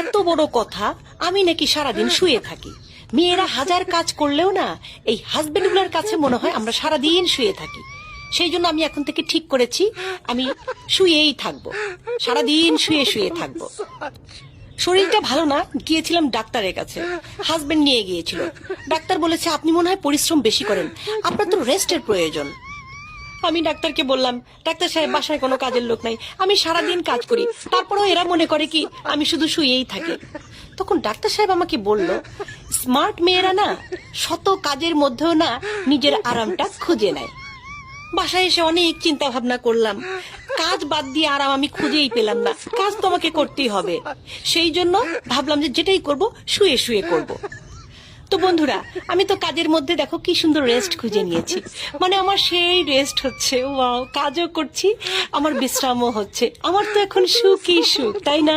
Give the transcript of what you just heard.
এত বড় কথা আমি নাকি সারাদিন শুয়ে থাকি। মেয়েরা হাজার কাজ করলেও না এই হাজবেন্ডগুলোর কাছে মনে হয় আমরা সারাদিন শুয়ে থাকি। সেই জন্য আমি এখন থেকে ঠিক করেছি আমি শুয়েই থাকব। সারাদিন শুয়ে শুয়ে থাকব। শরীরটা ভালো না গিয়েছিলাম ডাক্তারের কাছে। হাজবেন্ড নিয়ে গিয়েছিল। ডাক্তার বলেছে আপনি মনে হয় পরিশ্রম বেশি করেন। আপনার তো রেস্টের প্রয়োজন। আমি ডাক্তারকে বললাম, ডাক্তার সাহেব, বাসায় কোনো কাজের লোক নাই। আমি সারাদিন কাজ করি। তারপরেও এরা মনে করে কি, আমি শুধু শুয়েই থাকি। তখন ডাক্তার সাহেব আমাকে বলল, স্মার্ট মেয়েরা না, শত কাজের মধ্যেও না নিজের আরামটা খুঁজে নেয়। বাসায় এসে অনেক চিন্তা ভাবনা করলাম। কাজ বাদ দিয়ে আরাম আমি খুঁজেই পেলাম না। কাজ তো আমাকে করতেই হবে। সেই জন্য ভাবলাম যে যেটাই করব, শুয়ে শুয়ে করব। তো বন্ধুরা, আমি তো কাজের মধ্যে দেখো কি সুন্দর রেস্ট খুঁজে নিয়েছি। মানে আমার সেই রেস্ট হচ্ছে ওয়াও কাজও করছি, আমার বিশ্রামও হচ্ছে। আমার তো এখন সুখই সুখ, তাই না?